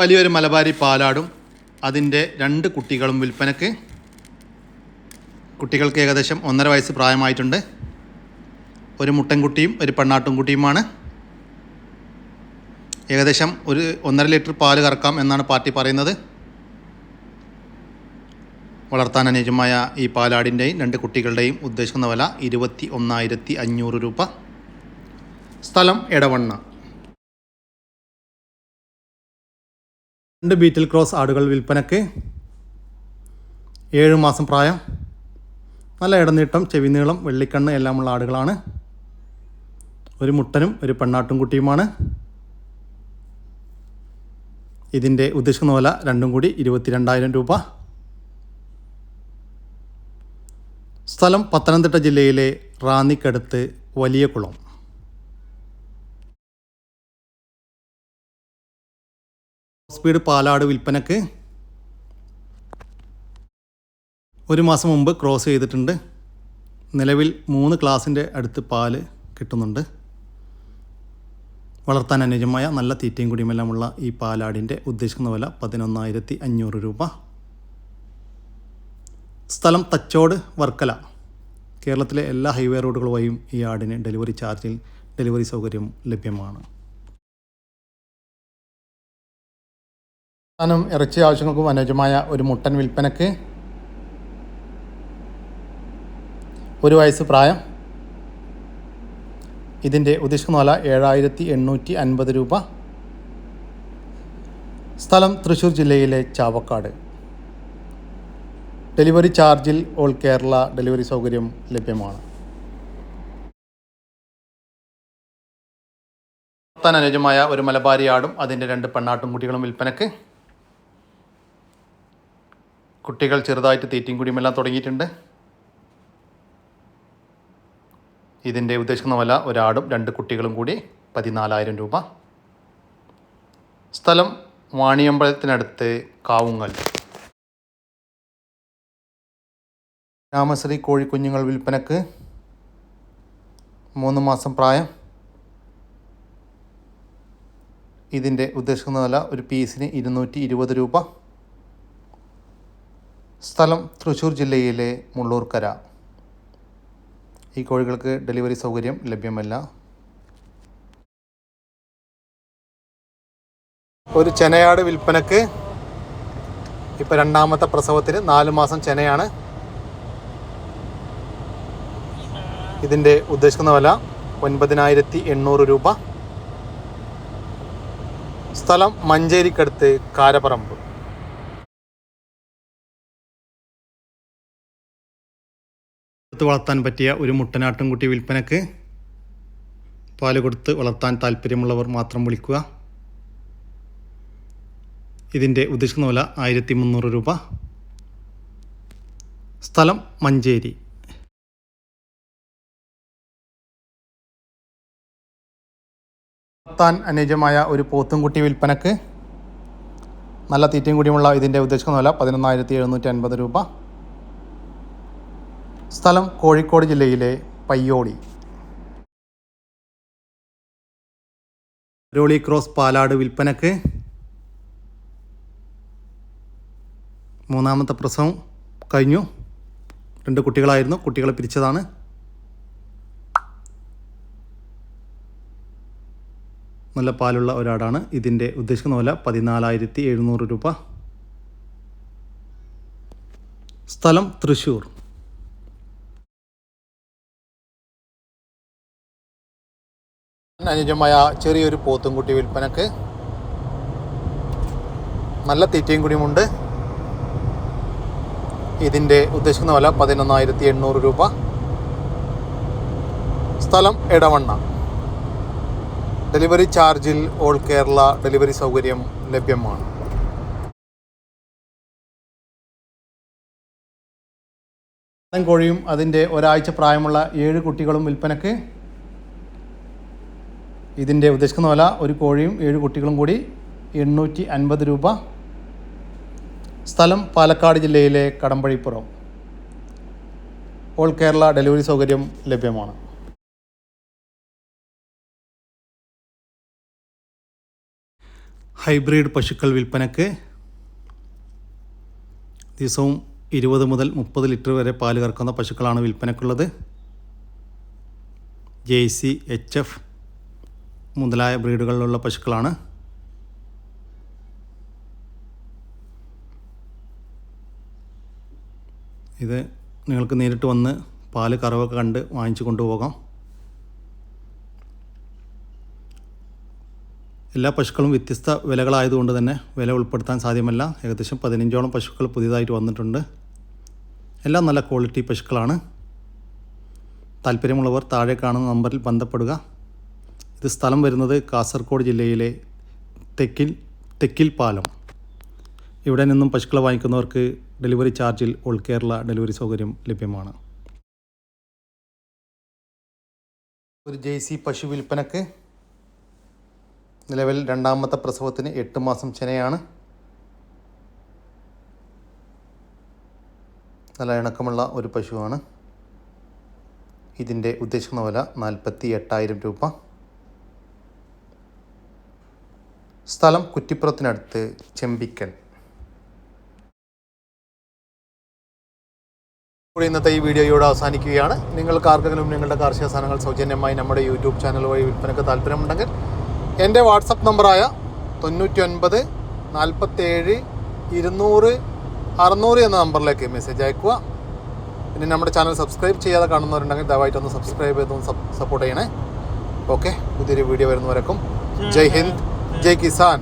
വലിയൊരു മലബാരി പാലാടും. അതിന്റെ രണ്ട് കുട്ടികളും വിൽപ്പനക്ക് കുട്ടികൾക്ക് ഏകദേശം ഒന്നര വയസ്സ് പ്രായമായിട്ടുണ്ട്. ഒരു മുട്ടൻകുട്ടിയും ഒരു പെണ്ണാട്ടുംകുട്ടിയുമാണ്. ഏകദേശം ഒരു ഒന്നര ലിറ്റർ പാൽ കറക്കാം എന്നാണ് പാർട്ടി പറയുന്നത്. വളർത്താൻ അനുയോജ്യമായ ഈ പാലാടിന്റെയും രണ്ട് കുട്ടികളുടെയും ഉദ്ദേശിക്കുന്ന വില ഇരുപത്തി ഒന്നായിരത്തി അഞ്ഞൂറ് രൂപ. സ്ഥലം എടവണ്ണ. രണ്ട് ബീറ്റിൽ ക്രോസ് ആടുകൾ വിൽപ്പനയ്ക്ക് ഏഴ് മാസം പ്രായം. നല്ല ഇടനീട്ടം ചെവിനീളം വെള്ളിക്കണ്ണ് എല്ലാമുള്ള ആടുകളാണ്. ഒരു മുട്ടനും ഒരു പെണ്ണാട്ടും കുട്ടിയുമാണ്. ഇതിന്റെ ഉദ്ദേശിക്കുന്ന വില രണ്ടും കൂടി ഇരുപത്തിരണ്ടായിരം രൂപ. സ്ഥലം പത്തനംതിട്ട ജില്ലയിലെ റാന്നിക്കടുത്ത് വലിയ കുളം. സ്പീഡ് പാലാട് വിൽപ്പനക്ക് ഒരു മാസം മുമ്പ് ക്രോസ് ചെയ്തിട്ടുണ്ട്. നിലവിൽ മൂന്ന് ക്ലാസിന്റെ അടുത്ത് പാൽ കിട്ടുന്നുണ്ട്. വളർത്താൻ അനുയോജ്യമായ നല്ല തീറ്റയും കുടിയുമെല്ലാമുള്ള ഈ പാലാടിന്റെ ഉദ്ദേശിക്കുന്ന വില പതിനൊന്നായിരത്തി അഞ്ഞൂറ് രൂപ. സ്ഥലം തച്ചോട് വർക്കല. കേരളത്തിലെ എല്ലാ ഹൈവേ റോഡുകൾ വഴിയും ഈ ആടിന് ഡെലിവറി ചാർജിൽ ഡെലിവറി സൗകര്യം ലഭ്യമാണ്. സ്ഥാനം ഇറച്ചി ആവശ്യങ്ങൾക്കും അനുയോജ്യമായ ഒരു മുട്ടൻ വിൽപ്പനക്ക് ഒരു വയസ്സ് പ്രായം. ഇതിന്റെ ഉദ്ദേശിക്കുന്ന വില ഏഴായിരത്തി എണ്ണൂറ്റി അൻപത് രൂപ. സ്ഥലം തൃശ്ശൂർ ജില്ലയിലെ ചാവക്കാട്. ഡെലിവറി ചാർജിൽ ഓൾ കേരള ഡെലിവറി സൗകര്യം ലഭ്യമാണ്. അനുയോജ്യമായ ഒരു മലബാരി ആടും അതിന്റെ രണ്ട് പെണ്ണാട്ടും കുട്ടികളും വിൽപ്പനക്ക്. കുട്ടികൾ ചെറുതായിട്ട് തീറ്റയും കുടിയുമെല്ലാം തുടങ്ങിയിട്ടുണ്ട്. ഇതിന്റെ ഉദ്ദേശിക്കുന്ന വില ഒരാടും രണ്ട് കുട്ടികളും കൂടി പതിനാലായിരം രൂപ. സ്ഥലം വാണിയമ്പലത്തിനടുത്ത് കാവുങ്ങൽ. രാമശ്രീ കോഴിക്കുഞ്ഞുങ്ങൾ വിൽപ്പനക്ക് മൂന്ന് മാസം പ്രായം. ഇതിന്റെ ഉദ്ദേശിക്കുന്ന വില ഒരു പീസിന് ഇരുന്നൂറ്റി ഇരുപത് രൂപ. സ്ഥലം തൃശ്ശൂർ ജില്ലയിലെ മുള്ളൂർക്കര. ഈ കോഴികൾക്ക് ഡെലിവറി സൗകര്യം ലഭ്യമല്ല. ഒരു ചെനയാട് വിൽപ്പനക്ക് ഇപ്പോൾ രണ്ടാമത്തെ പ്രസവത്തിന് നാല് മാസം ചെനയാണ്. ഇതിന്റെ ഉദ്ദേശിക്കുന്ന വില ഒൻപതിനായിരത്തി എണ്ണൂറ് രൂപ. സ്ഥലം മഞ്ചേരിക്കടുത്ത് കാരപ്പറമ്പ് എടുത്ത് വളർത്താൻ പറ്റിയ ഒരു മുട്ടനാട്ടും കുട്ടി വിൽപ്പനക്ക് പാൽ കൊടുത്ത് വളർത്താൻ താല്പര്യമുള്ളവർ മാത്രം വിളിക്കുക. ഇതിന്റെ ഉദ്ദേശിക്കുന്ന വില ആയിരത്തി മുന്നൂറ് രൂപ. സ്ഥലം മഞ്ചേരി. വളർത്താൻ അനുയോജ്യമായ ഒരു പോത്തുംകുട്ടി വിൽപ്പനക്ക് നല്ല തീറ്റയും കൂടിയുമുള്ള ഇതിന്റെ ഉദ്ദേശിക്കുന്ന വില പതിനൊന്നായിരത്തി എഴുന്നൂറ്റി അൻപത് രൂപ. സ്ഥലം കോഴിക്കോട് ജില്ലയിലെ പയ്യോളി അരോളി ക്രോസ് പാലാട് വിൽപ്പനക്ക് മൂന്നാമത്തെ പ്രസവം കഴിഞ്ഞു. രണ്ട് കുട്ടികളായിരുന്നു. കുട്ടികളെ പിരിച്ചതാണ്. നല്ല പാലുള്ള ഒരാടാണ്. ഇതിന്റെ ഉദ്ദേശിക്കുന്ന വില പതിനാലായിരത്തി എഴുന്നൂറ് രൂപ. സ്ഥലം തൃശ്ശൂർ. അനുജമായ ചെറിയൊരു പോത്തുംകുട്ടി വിൽപ്പനക്ക്. നല്ല തീറ്റയും കൂടിയുമുണ്ട്. ഇതിന്റെ ഉദ്ദേശിക്കുന്ന വില പതിനൊന്നായിരത്തി എണ്ണൂറ് രൂപ. സ്ഥലം ഇടവണ്ണ ഡെലിവറി ചാർജിൽ ഓൾ കേരള ഡെലിവറി സൗകര്യം ലഭ്യമാണ്. കോഴിയും അതിന്റെ ഒരാഴ്ച പ്രായമുള്ള ഏഴ് കുട്ടികളും വിൽപ്പനക്ക്. ഇതിന്റെ ഉദ്ദേശിക്കുന്ന വില ഒരു കോഴിയും ഏഴ് കുട്ടികളും കൂടി എണ്ണൂറ്റി അൻപത് രൂപ. സ്ഥലം പാലക്കാട് ജില്ലയിലെ കടമ്പഴിപ്പുറം. ഓൾ കേരള ഡെലിവറി സൗകര്യം ലഭ്യമാണ്. ഹൈബ്രിഡ് പശുക്കൾ വിൽപ്പനക്ക് ദിവസവും ഇരുപത് മുതൽ മുപ്പത് ലിറ്റർ വരെ പാൽ കറക്കുന്ന പശുക്കളാണ് വിൽപ്പനക്കുള്ളത്. ജെ സി എച്ച് എഫ് മുതലായ ബ്രീഡുകളിലുള്ള പശുക്കളാണ്. ഇത് നിങ്ങൾക്ക് നേരിട്ട് വന്ന് പാൽ കറവൊക്കെ കണ്ട് വാങ്ങിച്ചു കൊണ്ടുപോകാം. എല്ലാ പശുക്കളും വ്യത്യസ്ത വിലകളായതുകൊണ്ട് തന്നെ വില ഉൾപ്പെടുത്താൻ സാധ്യമല്ല. ഏകദേശം പതിനഞ്ചോളം പശുക്കൾ പുതിയതായിട്ട് വന്നിട്ടുണ്ട്. എല്ലാം നല്ല ക്വാളിറ്റി പശുക്കളാണ്. താല്പര്യമുള്ളവർ താഴെ കാണുന്ന നമ്പറിൽ ബന്ധപ്പെടുക. ഇത് സ്ഥലം വരുന്നത് കാസർഗോഡ് ജില്ലയിലെ തെക്കിൽ തെക്കിൽ പാലം. ഇവിടെ നിന്നും പശുക്കളെ വാങ്ങിക്കുന്നവർക്ക് ഡെലിവറി ചാർജിൽ ഓൾ കേരള ഡെലിവറി സൗകര്യം ലഭ്യമാണ്. ഒരു ജെയ്സി പശു വിൽപ്പനക്ക് നിലവിൽ രണ്ടാമത്തെ പ്രസവത്തിന് എട്ട് മാസം ചെനയാണ്. നല്ല ഇണക്കമുള്ള ഒരു പശുവാണ്. ഇതിന്റെ ഉദ്ദേശിക്കുന്ന വില നാൽപ്പത്തി എട്ടായിരം രൂപ. സ്ഥലം കുറ്റിപ്പുറത്തിനടുത്ത് ചെമ്പിക്കൽ. ഇന്നത്തെ ഈ വീഡിയോയോട് അവസാനിക്കുകയാണ്. നിങ്ങൾക്ക് ആർക്കെങ്കിലും നിങ്ങളുടെ കാർഷിക സാധനങ്ങൾ സൗജന്യമായി നമ്മുടെ യൂട്യൂബ് ചാനൽ വഴി വിൽപ്പനക്ക് താല്പര്യമുണ്ടെങ്കിൽ എന്റെ വാട്സപ്പ് നമ്പറായ തൊണ്ണൂറ്റി ഒൻപത് നാൽപ്പത്തേഴ് ഇരുന്നൂറ് അറുന്നൂറ് എന്ന നമ്പറിലേക്ക് മെസ്സേജ് അയക്കുക. പിന്നെ നമ്മുടെ ചാനൽ സബ്സ്ക്രൈബ് ചെയ്യാതെ കാണുന്നവരുണ്ടെങ്കിൽ ദയവായിട്ടൊന്ന് സബ്സ്ക്രൈബ് ചെയ്തൊന്ന് സപ്പോർട്ട് ചെയ്യണേ. ഓക്കെ പുതിയൊരു വീഡിയോ വരുന്നവരേക്കും. ജയ് ഹിന്ദ്. ജയ് കിസാൻ